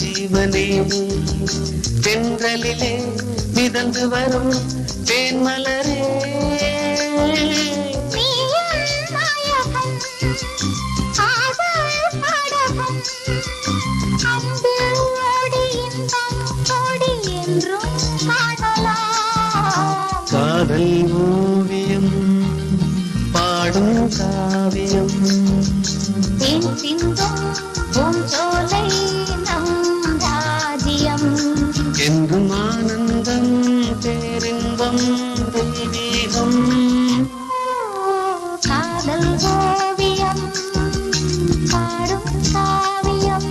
ஜீவனே. தென்றலிலே மிதந்து வரும் தேன்மலரே. காதல் ஓவியம் பாடும் காவியம். தேன் ആനന്ദം പേരിൻപം ദൈവീകം കാതൽ ഓവിയം പാടും കാവ്യം